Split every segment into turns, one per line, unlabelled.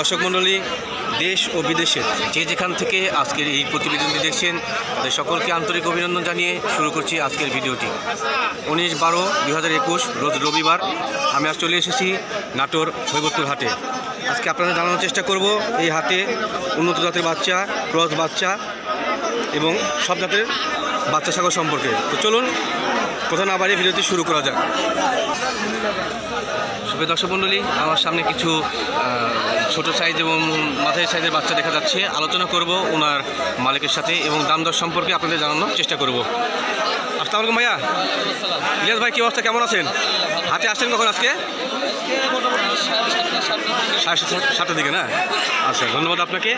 দর্শক মণ্ডলী, দেশ ও বিদেশের যে যেখান থেকে আজকের এই প্রতিবেদনটি দেখছেন, তাদের সকলকে আন্তরিক অভিনন্দন জানিয়ে শুরু করছি আজকের ভিডিওটি। উনিশ বারো দু রোজ রবিবার, আমি আজ চলে এসেছি নাটোর হৈবতপুর হাটে। আজকে আপনাদের জানানোর চেষ্টা করব এই হাতে উন্নত জাতের বাচ্চা, ক্রস বাচ্চা এবং সব জাতের বাচ্চা ছাগল সম্পর্কে। তো চলুন কোথাও না বাড়িয়ে ভিডিওটি শুরু করা যাক। শুভ দর্শক মণ্ডলী, আমার সামনে কিছু ছোট সাইজ এবং মাঝারি সাইজের বাচ্চা দেখা যাচ্ছে। আলোচনা করব ওনার মালিকের সাথে এবং দাম দর সম্পর্কে আপনাদের জানানোর চেষ্টা করব। আসসালামু আলাইকুম ভাইয়া। ইলিয়াস ভাই কি অবস্থা? কেমন আছেন? হাতে আসছেন কখন আজকে? সাড়ে সাত- সাতটার দিকে না? আচ্ছা ধন্যবাদ আপনাকে।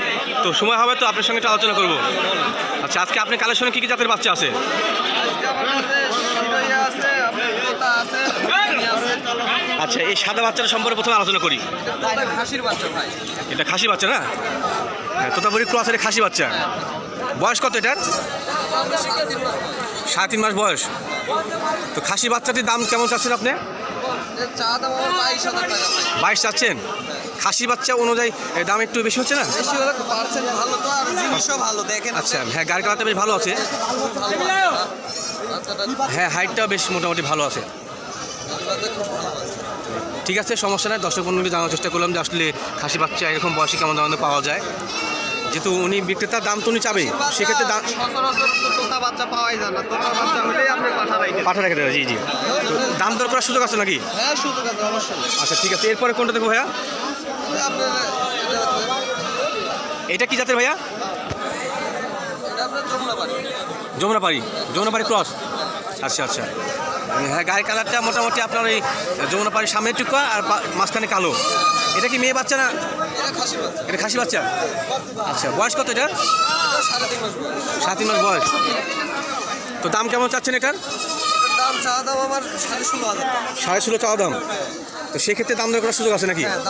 তো সময় হবে তো আপনার সঙ্গে একটু আলোচনা করব। আচ্ছা আজকে আপনি কালেকশনে কী কী জাতের বাচ্চা আছে? আচ্ছা এই সাদা বাচ্চাটা সম্পর্কে প্রথমে আলোচনা করি।
খাসির বাচ্চা ভাই।
এটা খাসি বাচ্চা না? হ্যাঁ তোতাপুরি ক্রসের খাসি বাচ্চা। বয়স কত এটার? সাড়ে তিন মাস বয়স। তো খাসি বাচ্চাটির দাম কেমন চাচ্ছেন আপনি?
বাইশ
চাচ্ছেন। খাসি বাচ্চা অনুযায়ী দাম একটু বেশি হচ্ছে না? আচ্ছা হ্যাঁ গাড়ি কালারটা বেশ ভালো আছে। হ্যাঁ হাইটটাও বেশ মোটামুটি ভালো আছে। ঠিক আছে, সমস্যা নাই, দর্শক বন্ধুকে জানার চেষ্টা করলাম যে আসলে খাসি বাচ্চা এরকম বয়সে কেমন দামে পাওয়া যায়। যেহেতু উনি বিক্রেতার দাম তো উনি চাবে সেক্ষেত্রে দাম
তো তোতা বাচ্চা পাওয়াই যায় না তোতা বাচ্চা হলেই আপনি পাঠা রাখেন
পাঠা রেখে জি জি। তো দাম দর করার সুযোগ আছে নাকি?
হ্যাঁ সুযোগ আছে অবশ্যই।
আচ্ছা ঠিক আছে। এরপরে কোনটা দেখব ভাইয়া?
এটা
কি জাতের ভাইয়া? যমুনাপাড়ি। যমুনাপাড়ি। ক্রস? আচ্ছা আচ্ছা। হ্যাঁ গায়ের কালারটা মোটামুটি আপনার এই যমুনাপাড়ির সামনের টুকা আর মাঝখানে কালো। এটা কি মেয়ে বাচ্চা না?
এটা খাসি বাচ্চা।
আচ্ছা বয়স কত এটা?
এটা মাস বয়স।
সাত মাস বয়স। তো দাম কেমন চাচ্ছেন এটার?
দাম চা দাম আমার সাড়ে ষোলো হাজার
সাড়ে ষোলো চাওয়া দাম। তো সেক্ষেত্রে দাম দর করার সুযোগ আছে নাকি?
হ্যাঁ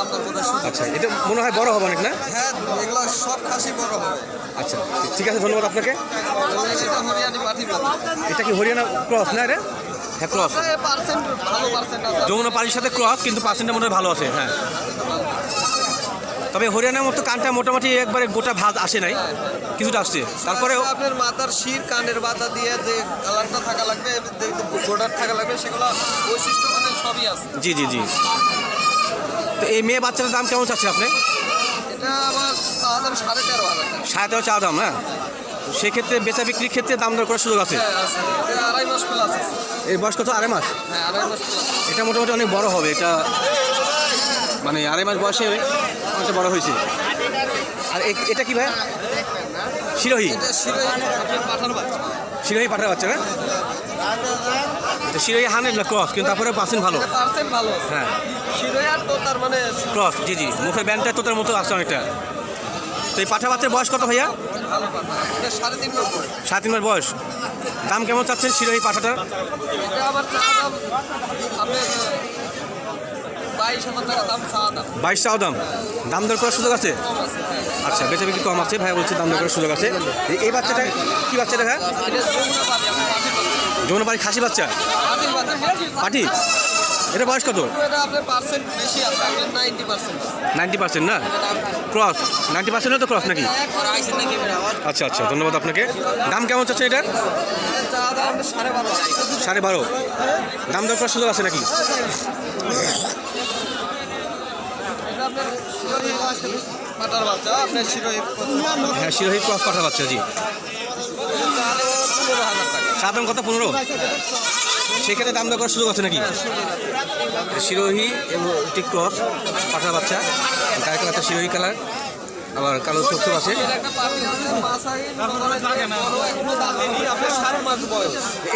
আচ্ছা এটা মনে হয় বড় হবে অনেক না?
হ্যাঁ এগুলো সব খাসি বড় হবে।
আচ্ছা ঠিক আছে ধন্যবাদ আপনাকে।
এটা
কি হরিয়ানা ক্রস না রে হ্যাঁ ক্রস যমুনা পাড়ির সাথে ক্রস কিন্তু পার্সেন্টের মধ্যে ভালো আছে হ্যাঁ। তবে হরিয়ানার মতো কানটা মোটামুটি একবারে গোটা ভাত আসে নাই কিছুটা আসছে। তারপরে
আপনার মাথার শির কানের বাতা দিয়ে যে কালারটা থাকা লাগবে গোডার থাকা লাগবে সেগুলো বৈশিষ্ট্য মানে সবই আছে।
জি জি জি। তো এই মেয়ে বাচ্চাটার দাম কেমন চাচ্ছেন আপনি?
এটা আমার চা দাম সাড়ে তেরো হাজার
সাড়ে তেরো চা দাম হ্যাঁ। সেক্ষেত্রে বেচা বিক্রির ক্ষেত্রে দাম দর করার সুযোগ আছে?
হ্যাঁ আড়াই মাস
এর বয়স কত? আড়াই মাস?
হ্যাঁ আড়াই মাস
এটা মোটামুটি অনেক বড় হবে এটা মানে আড়াই মাস বয়সে অনেকটা বড় হয়েছে। আর এটা কি ভাই? শিরোহী। শিরোহী পাঠার বাচ্চা। না? শিরোহী হানের না ক্রস কিন্তু তারপরে পার্সেন্ট ভালো।
ভালো।
হ্যাঁ।
মানে
ক্রস জি জি। মুখের ব্যান্ডটা তোতার মতো আসছে অনেকটা। তো এই পাঠা বাচ্চার বয়স কত ভাইয়া?
পাঠা সাড়ে তিন মাস বয়স।
দাম কেমন চাচ্ছেন শিরোহী পাঠাটার?
বাইশ টাকা দাম দাম।
দর করার সুযোগ আছে?
হ্যাঁ।
আচ্ছা বেচা বিক্রি কম আছে ভাই বলছে দাম দর করার সুযোগ আছে। এই- বাচ্চাটা কি বাচ্চাটা হ্যাঁ
এটা যমুনা পাতি আপনার পাঠির বাচ্চা।
যমুনা বাড়ি খাসি বাচ্চা?
পাঠি বাচ্চা।
পাটি? এটা বয়স কত?
নাইনটি পার্সেন্ট
না? ক্রস নাইনটি পার্সেন্ট তো ক্রস নাকি? আচ্ছা আচ্ছা ধন্যবাদ আপনাকে। দাম কেমন চাচ্ছেন এটার?
সাড়ে বারো।
দাম দর করার সুযোগ আছে নাকি? হ্যাঁ শিরোহী ক্রস পাঠা বাচ্চা জি।
দাম
কত? পনেরো? সেক্ষেত্রে দাম দর করার সুযোগ আছে নাকি? শিরোহী এবং একটি ক্রস পাঠা বাচ্চা গায়ে কালারটা শিরোহী কালার আবার কালো চোখ চোখ আছে।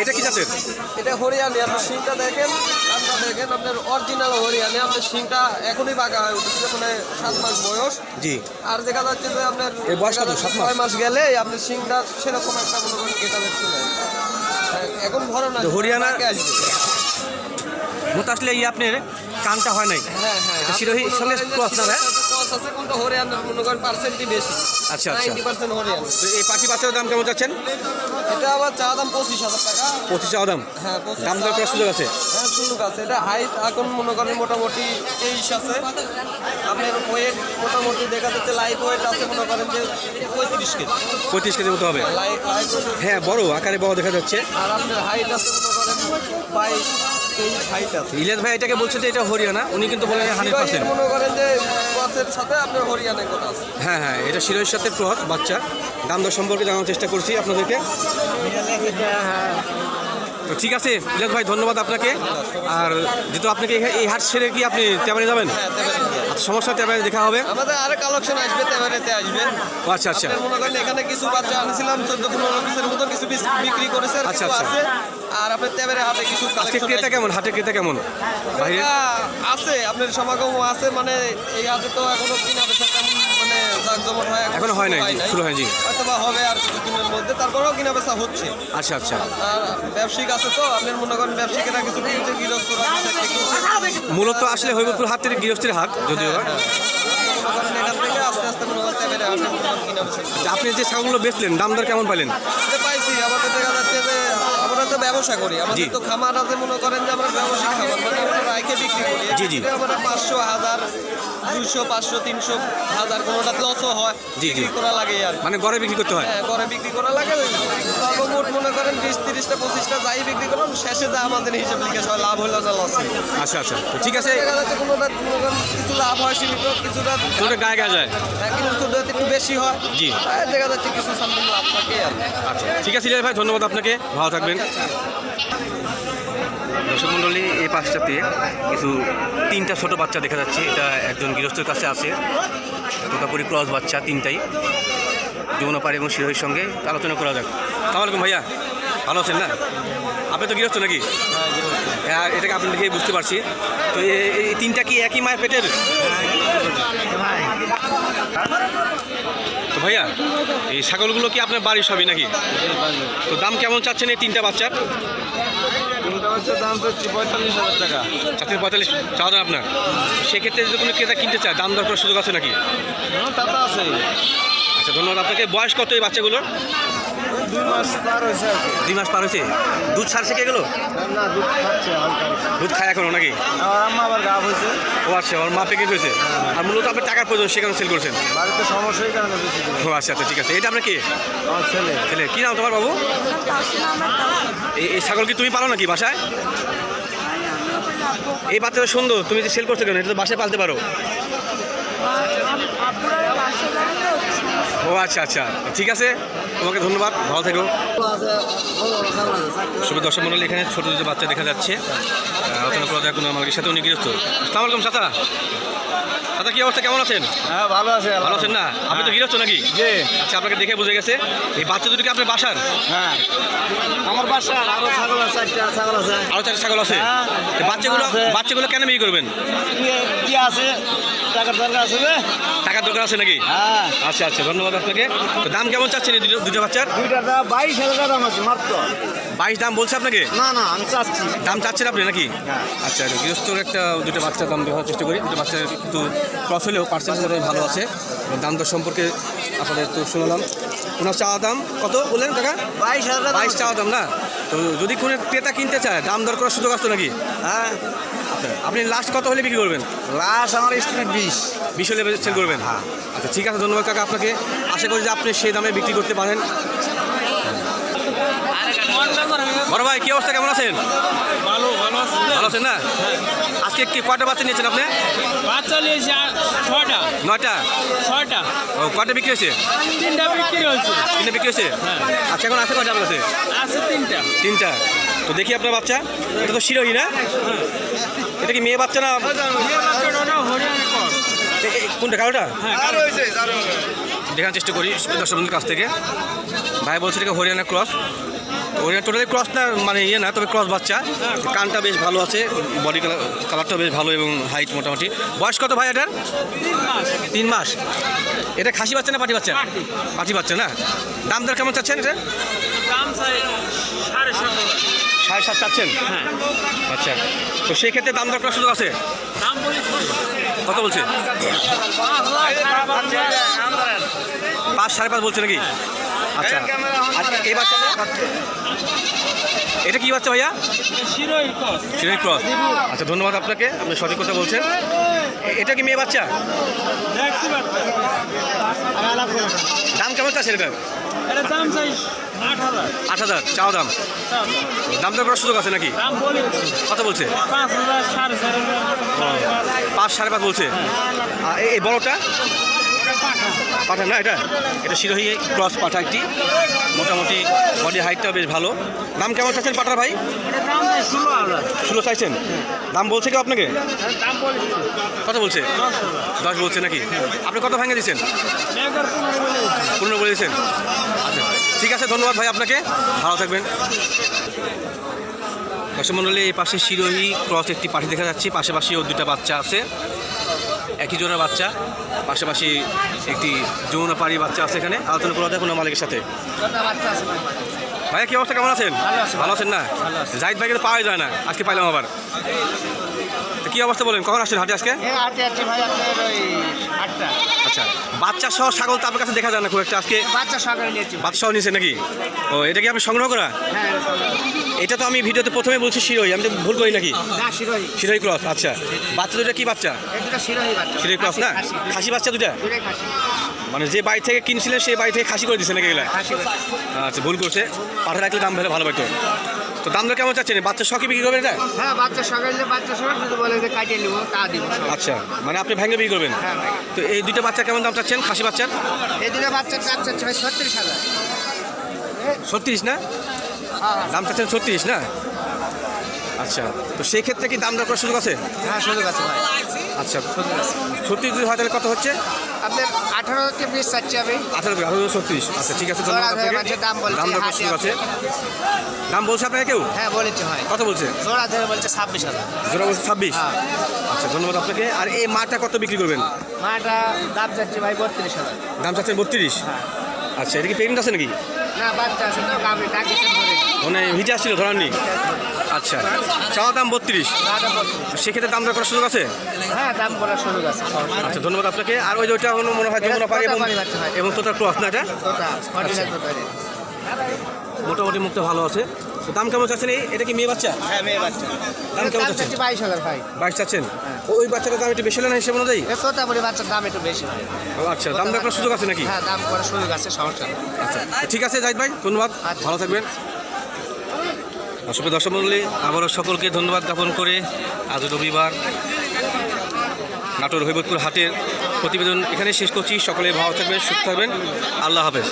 এটা
কি জাতের?
এটা হরিয়ানি আপনার শিংটা দেখেন কানটা দেখেন আপনার অরিজিনাল হরিয়ানি আপনার শিংটা এখনই বাঁকা হয়ে উঠেছে মানে সাত মাস বয়স।
জি।
আর দেখা যাচ্ছে যে আপনার
বয়স?
ছয় মাস গেলে আপনার শিংটা সেরকম একটা মনে করেন গেটা দেখছে না এখন ধরো না
হরিয়ানা- মতো আসলে এই আপনার কানটা হয় নাই।
হ্যাঁ হ্যাঁ
এটা শিরোহীর সঙ্গে না
আছে হরিয়ানার মনে করেন পার্সেন্টই বেশি।
আচ্ছা, আচ্ছা।
Ninety percent Haryana.
এই পাখি বাচ্চার দাম কেমন চাচ্ছেন?
এটা আবার চা দাম পঁচিশ হাজার টাকা।
পঁচিশ টাকা দাম?
হ্যাঁ
দাম দর করার সুযোগ আছে।
হ্যাঁ সুযোগ আছে। এটা হাইট এখন মনে করেন মোটামুটি তেইশ আছে। আপনার ওয়েট মোটামুটি দেখা যাচ্ছে লাইফ ওয়েট আছে মনে করেন যে পঁয়ত্রিশ কেজি
পঁয়ত্রিশ কেজি মতো হবে। হ্যাঁ বড় আকারে বড় দেখা যাচ্ছে।
আর আপনার হাইট আছে বাইশ তেইশ হাইট আছে।
ইলিয়াস ভাই এটাকে বলছে যে এটা হরিয়ানা উনি কিন্তু বলেন হান্ড্রেড
শিবাই
পার্সেন্ট।
মনে
হ্যাঁ হ্যাঁ এটা শিরোয়ের সাথে ক্রস বাচ্চা। দাম দর সম্পর্কে জানার চেষ্টা করছি আপনাদেরকে। তো ঠিক আছে ইলিয়াস ভাই ধন্যবাদ আপনাকে। আর যেহেতু আপনাকে এই- এই হাট ছেড়ে কি আপনি তেমারে যাবেন?
হ্যাঁ।
আচ্ছা, সমস্যা তেমারে দেখা হবে?
আমাদের আরও কালেকশন আসবে তেবারেতে আসবে
আচ্ছা আচ্ছা।
মনে করেন এখানে কিছু বাচ্চা আনছিলাম চোদ্দ পনেরো পিসের মতো কিছু পিস বিক্রি করেছে
আচ্ছা, আচ্ছা।
আছে। আর আপনার তেবারে হাটে কিছু
আজকে ক্রেতা কেমন? হাটের ক্রেতা কেমন? বাইরে
আছে আপনার সমাগম আছে মানে এই হাটে তো এখনও কিনা বেচা তেমন মানে জাকজমট হয়
এখন হয় নাই, শুরু হয়
জি অথবা হবে আর কিছুদিনের মধ্যে তারপরেও কিনা বেচা হচ্ছে।
আচ্ছা আচ্ছা।
ব্যবসায়িক আছে তো আপনার মনে করেন ব্যবসায়িকেরা কিছু কিনছে গৃহস্থরা
মূলত আসলে হৈবপুর হাতের থেকে হাত যদিও।
বেচা
আচ্ছা, আপনি যে ছাগলগুলো বেচলেন দাম দর কেমন পাইলেন
যে পাইছি আমাদের দেখা যাচ্ছে যে আমরা তো ব্যবসা করি। আমাদের তো খামার আছে মনে করেন যে আমরা ব্যবসায়িক খামার মানে আমরা রাইখে বিক্রি করি।
জি, জি।
আমরা পাঁচশো হাজার দুইশো পাঁচশো তিনশো হাজার কোনোটা লসও হয়। বিক্রি করা লাগে আর
মানে গড়ে বিক্রি করতে হয়।
হ্যাঁ ঘরে বিক্রি করা লাগে। সর্বমোট মনে করেন বিশ তিরিশটা পঁচিশটা যাই বিক্রি করলাম শেষে যা আমাদের হিসাব লিখেছ হয় লাভ হলো না লস
আচ্ছা আচ্ছা। ঠিক আছে।
কোনোটা কিছু লাভ হয় সীমিত কিছুটা
গায়ে গায়ে যায়।
হ্যাঁ, একটু বেশি হয়।
জি।
দেখা যাচ্ছে কিছু সামথিং।
আচ্ছা ঠিক আছে ভাই ধন্যবাদ আপনাকে। ভালো থাকবেন। দর্শক মণ্ডলী এই পাশটাতে কিছু তিনটা ছোট বাচ্চা দেখা যাচ্ছে। এটা একজন গৃহস্থের কাছে আছে। তোতাপুরি ক্রস বাচ্চা তিনটাই। যৌনপাড়ি এবং শিরোহির সঙ্গে আলোচনা করা যাক। সালাম আলাইকুম ভাইয়া। ভালো আছেন না? আপনি তো গৃহস্থ নাকি? হ্যাঁ এটাকে আপনি দেখে বুঝতে পারছি। তো এ- এই তিনটা কি একই মায়ের পেটের? তো ভাইয়া এই ছাগলগুলো কি আপনার বাড়ির সবই নাকি? তো দাম কেমন চাচ্ছেন এই তিনটা বাচ্চার?
পঁয়তাল্লিশ
চাওয়া দাম আপনার? সেক্ষেত্রে যদি কোনো ক্রেতা কিনতে চায় দাম দর করার সুযোগ আছে নাকি?
তা আছে
আচ্ছা ধন্যবাদ। আপনাকে বয়স কত এই বাচ্চাগুলোর?
দুই মাস পার হয়েছে
দুই মাস পার হয়েছে? দুধ ছাড়ছে কে গেলো
না দুধ খাচ্ছে
দুধ খায় এখনও নাকি?
আমার আম্মা আবার গা হয়েছে
ও আচ্ছা ওর মা প্যাকেট হয়েছে আর মূলত আপনার টাকার প্রয়োজন সেখানে সেল করছেন?
বাড়িতে কারণে
ও আচ্ছা আচ্ছা ঠিক আছে। এটা আপনার কি?
আমার ছেলে।
ছেলে। কী নাম তোমার বাবু? এই এই ছাগল কি তুমি পালো নাকি বাসায়? এই বাচ্চাটা সুন্দর। তুমি যে সেল করছ কেন এটা তো বাসায় পালতে পারো। ও আচ্ছা আচ্ছা। ঠিক আছে তোমাকে ধন্যবাদ ভালো থেকো। শুভ দর্শক মন্ডলী এখানে ছোটো ছোটো বাচ্চা দেখা যাচ্ছে। আলোচনা করা যায় কোনো আমাদের সাথে উনি গৃহস্থ। সালাম আলাইকুম চাচা চাচা কি অবস্থা? কেমন আছেন?
হ্যাঁ ভালো আছে
ভালো আছেন না? আপনি তো গৃহস্থ নাকি?
জি।
আচ্ছা আপনাকে দেখে বুঝে গেছে এই বাচ্চা দুটোকে আপনার বাসার?
হ্যাঁ। আমার বাসা আরও ছাগল আছে চারটা ছাগল আছে।
আরও চারটে ছাগল আছে?
হ্যাঁ।
বাচ্চাগুলো। বাচ্চাগুলো কেন বিক্রি করবেন?
কি- আছে? টাকার দরকার আছে?
টাকার দরকার আছে নাকি?
হ্যাঁ।
আচ্ছা আচ্ছা ধন্যবাদ আপনাকে। তো দাম কেমন চাচ্ছেন দুটো দুটো বাচ্চার?
দুইটা দাম বাইশ হাজার দাম আছে মাত্র।
বাইশ দাম বলছে আপনাকে?
না না আমি চাচ্ছি।
দাম চাচ্ছেন আপনি নাকি? আচ্ছা আচ্ছা গৃহস্থর একটা দুটো বাচ্চার দাম দেওয়ার চেষ্টা করি। দুটো বাচ্চার কিন্তু ক্রস হলেও পার্সেন্টেজ ভালো আছে। দাম দর সম্পর্কে আপনাদের তো শুনলাম। ওনার চাওয়া দাম কত বললেন কাকা?
বাইশ হাজার
বাইশ চাওয়া দাম না? তো যদি কোনো ক্রেতা কিনতে চায় দাম দর করার সুযোগ আসতো নাকি?
হ্যাঁ।
আপনি লাস্ট কত হলে বিক্রি করবেন?
লাস্ট আমার স্টুডেন্ট বিশ।
বিশ হলে সেল করবেন? হ্যাঁ। আচ্ছা ঠিক আছে ধন্যবাদ কাকা আপনাকে। আশা করি যে আপনি সেই দামে বিক্রি করতে পারেন। বড় ভাই কি অবস্থা? কেমন আছেন?
ভালো ভালো
ভালো আছেন না? আজকে কি কয়টা বাচ্চা নিয়েছেন আপনি?
বাচ্চা নিয়েছে ছটা
নয়টা?
ছয়টা।
ও কয়টা বিক্রি হয়েছে?
তিনটা বিক্রি হয়েছে।
তিনটা বিক্রি হয়েছে? আচ্ছা এখন আছে কয়টা আপনার কাছে?
আছে তিনটা।
তিনটা। তো দেখি আপনার বাচ্চা। এটা তো শিরোহী না? এটা কি মেয়ে বাচ্চা না? কোনটা কালোটা?
হ্যাঁ
দেখার চেষ্টা করি দর্শক বন্ধুর কাছ থেকে। ভাই বলছে এটা হরিয়ানা ক্রস। টোটালি ক্রস না মানে ইয়ে না তবে ক্রস বাচ্চা। কানটা বেশ ভালো আছে বডি কালার কালারটা বেশ ভালো এবং হাইট মোটামুটি। বয়স কত ভাই এটার?
তিন মাস।
এটা খাসি বাচ্চা না পাটি বাচ্চা? পাটি। বাচ্চা না? দাম দর কেমন চাচ্ছেন এটা?
দাম সাড়ে সাত
সাড়ে সাত চাচ্ছেন?
হ্যাঁ।
আচ্ছা। তো সেই ক্ষেত্রে দাম দর করার সুযোগ আছে? কত বলছে?
পাঁচ সাড়ে পাঁচ হাজার।
পাঁচ সাড়ে পাঁচ বলছে নাকি? আচ্ছা। আর এই বাচ্চাটা এটা কি বাচ্চা ভাইয়া?
শিরোই
ক্রস। আচ্ছা ধন্যবাদ আপনাকে। আপনি সঠিক কথা বলছেন। এটা কি মেয়ে বাচ্চা? দাম কেমন চাচ্ছেন এটা
দাম চাই আট হাজার।
চাও দাম? দাম দর করার সুযোগ আছে নাকি?
দাম বলি।
কত বলছে?
পাঁচ সাড়ে
পাঁচ সাড়ে পাঁচ বলছে। এই- এই বড়টা? পাঠা না এটা? এটা শিরোহী ক্রস পাঠা একটি। মোটামুটি বডি হাইটটা বেশ ভালো। দাম কেমন চাচ্ছেন পাঠার ভাই?
ষোলো
চাইছেন? দাম বলছে কেউ আপনাকে?
এটার
কত বলছে?
দশ
বলছে নাকি? আপনি কত ভেঙে দিচ্ছেন
পনেরো বলে
বলেছেন আচ্ছা ঠিক আছে ধন্যবাদ ভাই আপনাকে। ভালো থাকবেন। দর্শক মণ্ডলী এই পাশে শিরোহী ক্রস একটি পাখি দেখা যাচ্ছে। পাশাপাশি ওর দুটা বাচ্চা আছে। একই জোড়ার বাচ্চা পাশাপাশি একটি যৌনপাড়ি বাচ্চা আছে এখানে আলোচনা করা যায় কোনো মালিকের সাথে। ভাইয়া কি অবস্থা? কেমন আছেন?
ভালো
আছেন না। জাহিদ ভাইকে তো পাওয়াই যায় না আজকে পাইলাম আবার। কি অবস্থা বলেন? কখন আসছেন হাটে আজকে? আচ্ছা বাচ্চা সহ ছাগল তো আপনার কাছে দেখা যায় না খুব একটা আজকে?
বাচ্চা সকালে নিয়েছি।
বাচ্চা সহ নিয়েছে নাকি? ও এটা কি আপনি সংগ্রহ করা?
হ্যাঁ
এটা তো আমি ভিডিওতে প্রথমে বলছি শিরোই আমি তো ভুল করি নাকি?
না শিরোই
ক্রস আচ্ছা। বাচ্চা দুটা কি বাচ্চা?
দুটো শিরোই বাচ্চা।
ক্রস না?
খাসি,
বাচ্চা দুটা মানে যে বাড়ি থেকে কিনছিলেন সেই বাড়ি থেকে খাসি করে দিচ্ছে নাকি এগুলা? আচ্ছা ভুল করছে। পাঠা রাখলে দাম ভালো ভালো পাইতো। তো দাম দর কেমন চাচ্ছেন? বাচ্চা শখে বিক্রি করবেন এটা?
হ্যাঁ বাচ্চা সকালে বাচ্চা সকালে যদি বলে যে কাটিয়ে নিবো তা দিব
আচ্ছা মানে আপনি ভেঙে বিক্রি করবেন?
হ্যাঁ
তো এই দুইটা বাচ্চা কেমন দাম চাচ্ছেন? খাসি বাচ্চার?
এই দুটো বাচ্চার দাম চাচ্ছে ভাই ছত্রিশ হাজার।
ছত্রিশ না?
হ্যাঁ। হ্যাঁ
দাম চাচ্ছেন ছত্রিশ না? আচ্ছা তো সেই ক্ষেত্রে কি দাম দর করার সুযোগ আছে?
হ্যাঁ সুযোগ আছে ভাই।
আচ্ছা ছত্রিশ যদি হয় তাহলে কত হচ্ছে?
আপনার আঠারো কে বিশ চাচ্ছি আমি।
আঠারো আঠারো ছত্রিশ। আচ্ছা ঠিক আছে
দাম বলছে,
দাম দর সুযোগ আছে। দাম বলছে আপনাকে কেউ?
হ্যাঁ বলেছে ভাই।
কত বলছে?
জোড়া ধরে বলছে ছাব্বিশ হাজার।
জোড়া বলছে ছাব্বিশ?
হ্যাঁ।
আচ্ছা ধন্যবাদ আপনাকে। আর এই মাটা কত বিক্রি করবেন?
মাটা দাম চাচ্ছি ভাই বত্রিশ হাজার।
দাম চাচ্ছেন বত্রিশ?
হ্যাঁ।
আচ্ছা এটা কি পেমেন্ট আছে নাকি? মানে ভিজে আসছিল ধরাননি? আচ্ছা চাওয়া দাম বত্রিশ। সেক্ষেত্রে দাম দেওয়ার করার সুযোগ আছে?
হ্যাঁ দাম করার সুযোগ আছে।
আচ্ছা ধন্যবাদ আপনাকে। আর ওই যে ওইটা হলো মনে হয় যমুনা এবং
তো তার।
এবং তোতা ক্রস না এটা?
রে।
মোটামুটি মুখটা ভালো আছে। তো দাম কেমন চাচ্ছেন এই? এটা কি মেয়ে বাচ্চা?
হ্যাঁ মেয়ে বাচ্চা।
দাম কেমন চাচ্ছেন?
বাইশ হাজার ভাই।
বাইশ চাচ্ছেন? ওই বাচ্চাটার দাম একটু বেশি হলো না হিসেবে অনুযায়ী?
তোতাপুরি বাচ্চার দাম একটু বেশি
ও আচ্ছা দাম করার সুযোগ আছে নাকি?
হ্যাঁ দাম করার সুযোগ আছে সমস্যা
আচ্ছা ঠিক আছে জাহিদ ভাই ধন্যবাদ।
আচ্ছা।
ভালো থাকবেন। আসলে দর্শক মন্ডলী আবারও সকলকে ধন্যবাদ জ্ঞাপন করে আজ রবিবার নাটোর হৈবতপুর হাটের প্রতিবেদন এখানে শেষ করছি। সকলে ভালো থাকবেন সুস্থ থাকবেন। আল্লাহ হাফেজ।